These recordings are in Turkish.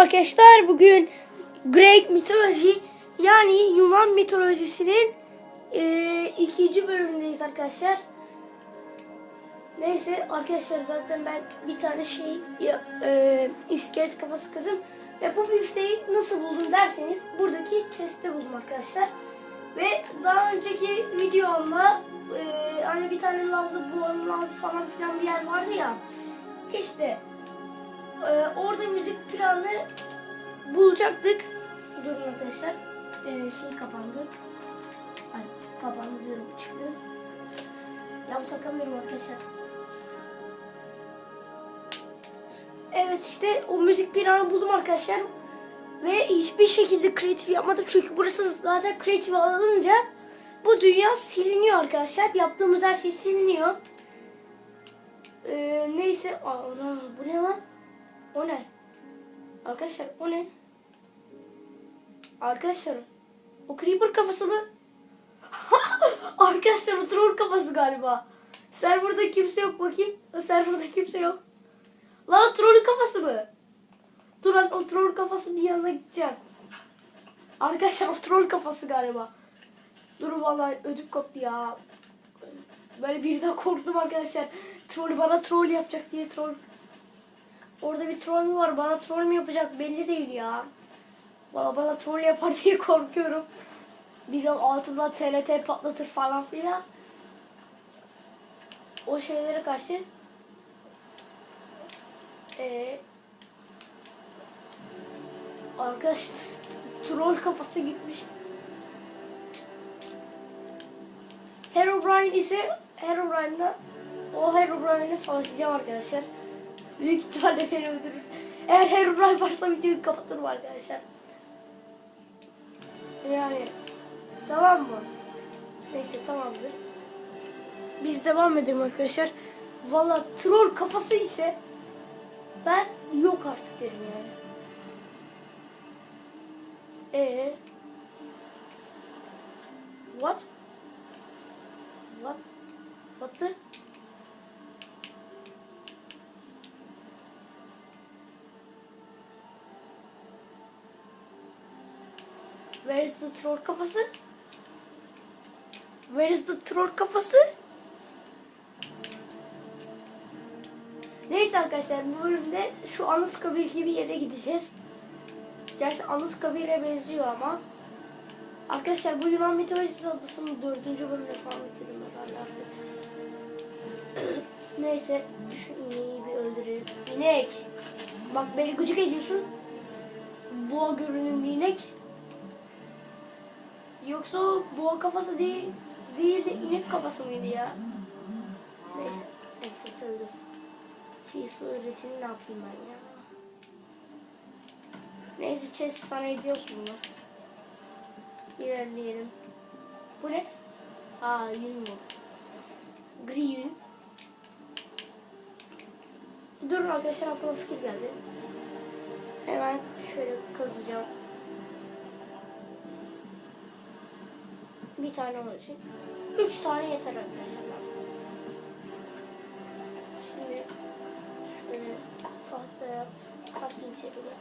arkadaşlar. Bugün Greek mitoloji yani Yunan mitolojisinin e, ikinci bölümündeyiz arkadaşlar. Neyse arkadaşlar zaten ben bir tane şey e, iskelet kafası kırdım. Ve bu bifteyi nasıl buldum derseniz buradaki chest'te buldum arkadaşlar. Ve daha önceki videomda e, hani bir tane lavda bulanmaz falan filan bir yer vardı ya. İşte ee, orada müzik planı bulacaktık. Durun arkadaşlar. Ee, şey kapandı. Ay kapandı diyorum çıktı. Bu takamıyorum arkadaşlar. Evet işte o müzik planı buldum arkadaşlar. Ve hiçbir şekilde kreatif yapmadım. Çünkü burası zaten kreatif alınca bu dünya siliniyor arkadaşlar. Yaptığımız her şey siliniyor. Ee, neyse. Aa, ana, bu ne lan? O ne? Arkadaşlar o ne? Arkadaşlar o creeper kafası mı? Arkadaşlar o troll kafası galiba. Serverda kimse yok bakayım. Serverda kimse yok. Lan o troll kafası mı? Dur lan o troll kafasının yanına gideceğim. Arkadaşlar o troll kafası galiba. Dur vallahi ödüm koptu ya. Böyle birden korktum arkadaşlar. Troll bana troll yapacak diye troll Orada bir troll mü var? Bana troll mü yapacak belli değil ya. Valla bana troll yapar diye korkuyorum. Bir an altımdan TRT patlatır falan filan. O şeylere karşı ee, arkadaş troll kafası gitmiş. Herobrine ise Herobrine'la o Herobrine'le savaşacağım arkadaşlar. Büyük ihtimalle beni öldürür. Eğer Herobrine varsa videoyu kapatırım arkadaşlar. Yani tamam mı? Neyse tamamdır. Biz devam edelim arkadaşlar. Valla troll kafası ise ben yok artık derim yani. Ee What? What? What the? Where is the troll kafası? Where is the troll kafası? Neyse arkadaşlar bu bölümde şu Anıtkabir gibi yere gideceğiz. Gerçi Anıtkabir'e benziyor ama. Arkadaşlar bu Yunan mitolojisi adasının dördüncü bölümde falan bitirdim herhalde artık. Neyse şu ineği bir öldürelim. İnek. Bak beni gıcık ediyorsun. Boğa görünümlü inek. Yoksa o boğa kafası değil, değil de inek kafası mıydı ya? Neyse. Efet öldü. Çiğ sığır etini ne yapayım ben ya? Neyse chest sana ediyorsun bunu. İlerleyelim. Bu ne? Aa yün bu. Gri yün. Dur arkadaşlar aklıma fikir geldi. Hemen şöyle kazacağım. Bir tane olacak. Üç tane yeter arkadaşlar. Şimdi şöyle tahtaya crafting table'a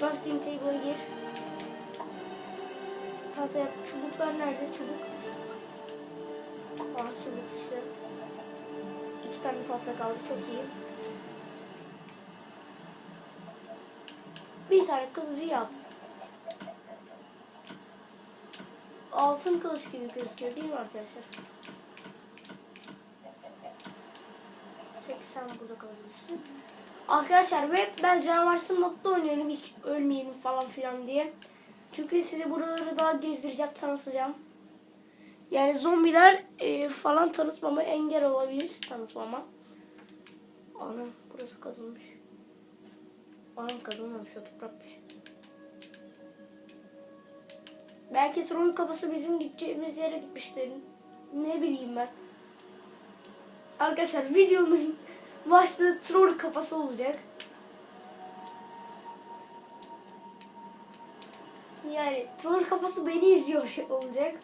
crafting table'a gir. Tahtaya çubuklar nerede? Çubuk. Aa çubuk işte. İki tane tahta kaldı. Çok iyi. Bir tane kılıcı yap. Altın kılıç gibi gözüküyor değil mi arkadaşlar? Çek sen burada kalabilirsin. Arkadaşlar ve ben canavarsın modda oynuyorum hiç ölmeyelim falan filan diye. Çünkü size buraları daha gezdireceğim, tanıtacağım. Yani zombiler e, falan tanıtmama engel olabilir tanıtmama. Ana burası kazılmış. Anam kazılmamış o toprakmış. Belki troll kafası bizim gideceğimiz yere gitmiştir. Ne bileyim ben. Arkadaşlar videonun başlığı troll kafası olacak. Yani troll kafası beni izliyor olacak.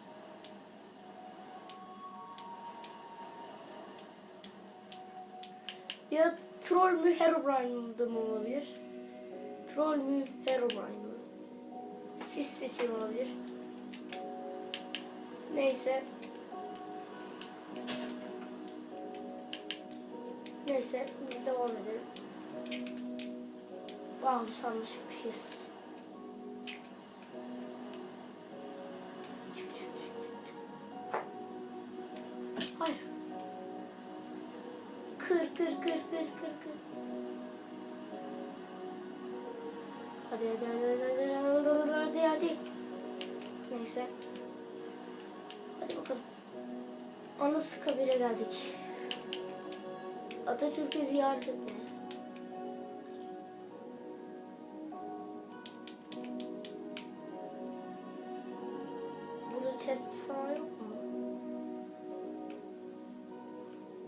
Ya troll mü Herobrine'da mı olabilir? Troll mü? Herobrine mı? Siz seçin olabilir. Neyse. Neyse biz devam edelim. Wow sanmış çıkmışız. Hayır. Kır kır kır kır kır kır. Hadi hadi hadi hadi hadi hadi hadi hadi. Neyse. Hadi bakalım. Anıtkabir'e geldik. Atatürk'ü ziyaret etmeye. Burada chest falan yok mu?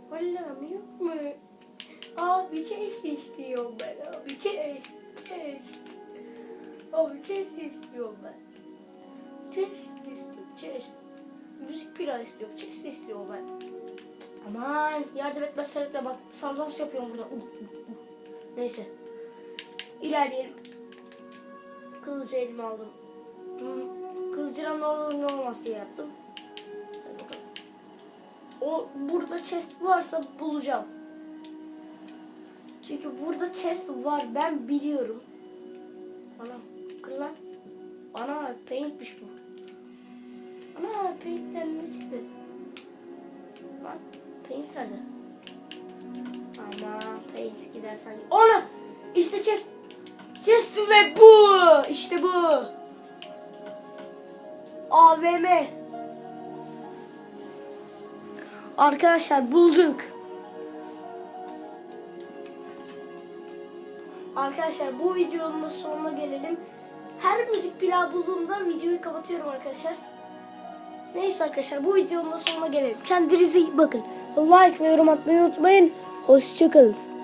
Vallahi yok mu? Abi chest istiyorum ben abi chest. Chest. Abi chest istiyorum ben. Chest istiyorum chest. Müzik pira istiyorum chest istiyorum ben. Aman yardım etmezsen etme bak sallans yapıyorum burada. Uh, uh, uh. Neyse. İlerleyelim. Kılıcı elime aldım. Hmm, Kılıcıdan ne olur ne olmaz diye yaptım. Hadi bakalım. O burada chest varsa bulacağım. Çünkü burada chest var ben biliyorum. Ana kır lan. Ana paintmiş bu. Paint'ten ne çıktı? Lan paint nerede? Ama paint gidersen. Ona işte chest. Chest ve bu. İşte bu. AVM. Arkadaşlar bulduk. Arkadaşlar bu videonun sonuna gelelim. Her müzik plağı bulduğumda videoyu kapatıyorum arkadaşlar. Neyse arkadaşlar bu videonun da sonuna gelelim. Kendinize iyi bakın. Like ve yorum atmayı unutmayın. Hoşçakalın.